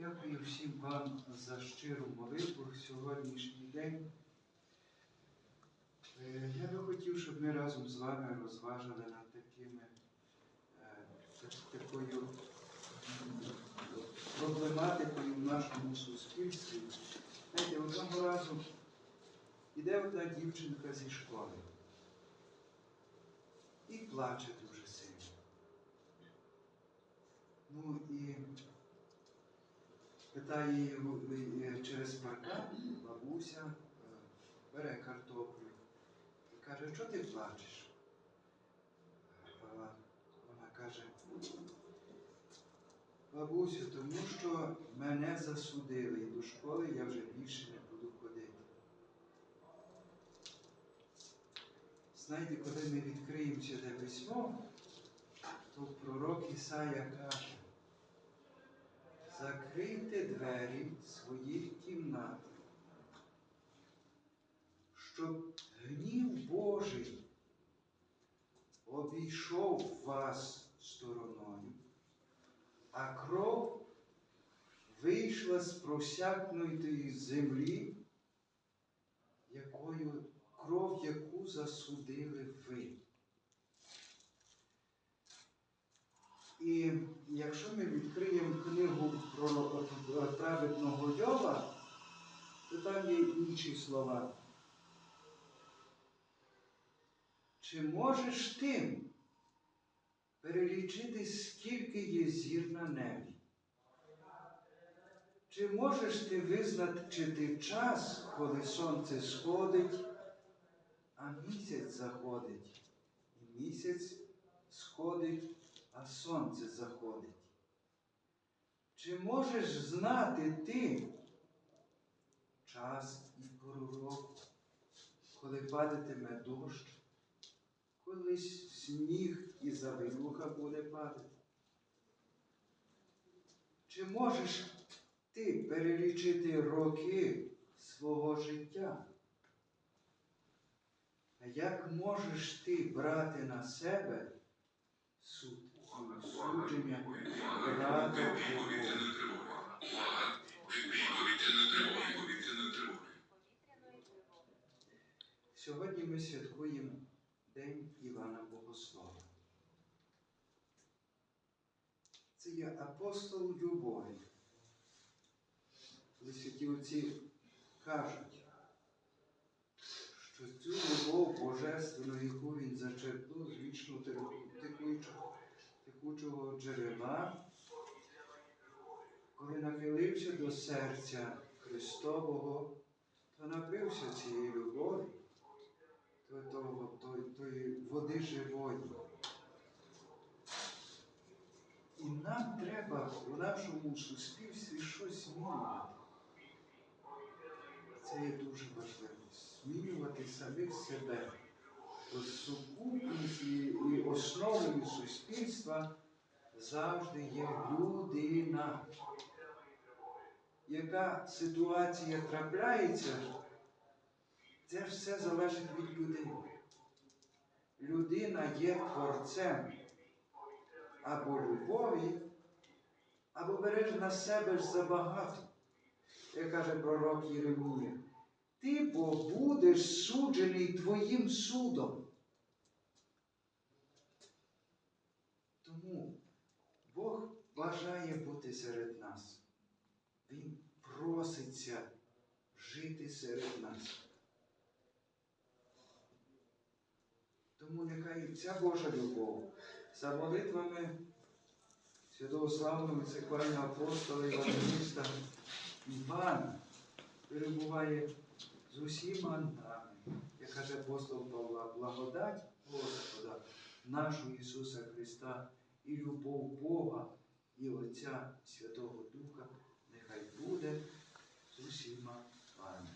Дякую всім вам за щиру молитву в сьогоднішній день. Е, Я би хотів, щоб ми разом з вами розважили над такими, е, такою проблематикою в нашому суспільстві. Знаєте, одного разу іде одна дівчинка зі школи і плаче дуже сильно. Ну і питає її через паркан бабуся, е, бере картоплю і каже, що ти плачеш? Вона каже, бабусю, тому що мене засудили і до школи я вже більше не буду ходити. Знаєте, коли ми відкриємо це письмо, то пророк Ісая каже, закрийте двері своїх кімнат, щоб гнів Божий обійшов вас стороною, а кров вийшла з просякнутої землі, якою кров, яку засудили ви. І якщо ми відкриємо книгу про праведного Йова, то там є інші слова. Чи можеш ти перелічити, скільки є зір на небі? Чи можеш ти визначити час, коли сонце сходить, а місяць заходить? І місяць сходить, а сонце заходить. Чи можеш знати ти час і пору року, коли падатиме дощ, коли сніг і завирюха буде падати? Чи можеш ти перелічити роки свого життя? А як можеш ти брати на себе суд судження ради Бога? Сьогодні ми святкуємо День Івана Богослова. Це є апостол любові. Коли святі отці кажуть, що цю любов божественну, яку він зачерпнув з вічно текучого, текучого джерела, коли нахилився до серця Христового, то напився цієї любові, то- того- той- тої води живої. І нам треба у нашому суспільстві щось змінювати. Це є дуже важливо. Змінювати самих себе. Бо сукупністю і основою суспільства завжди є людина. Яка ситуація трапляється, це все залежить від людини. Людина є творцем або любові, або береш на себе ж забагато. Як каже пророк Єремія, ти бо будеш суджений твоїм судом. Тому Бог бажає бути серед нас. Він проситься жити серед нас. Тому нехай ця Божа любов за молитвами святого славного церквального апостола Євангеліста Івана перебуває з усіма нами, як каже апостол Павла, благодать Господа нашого Ісуса Христа і любов Бога і Отця Святого Духа нехай буде з усіма. Вами.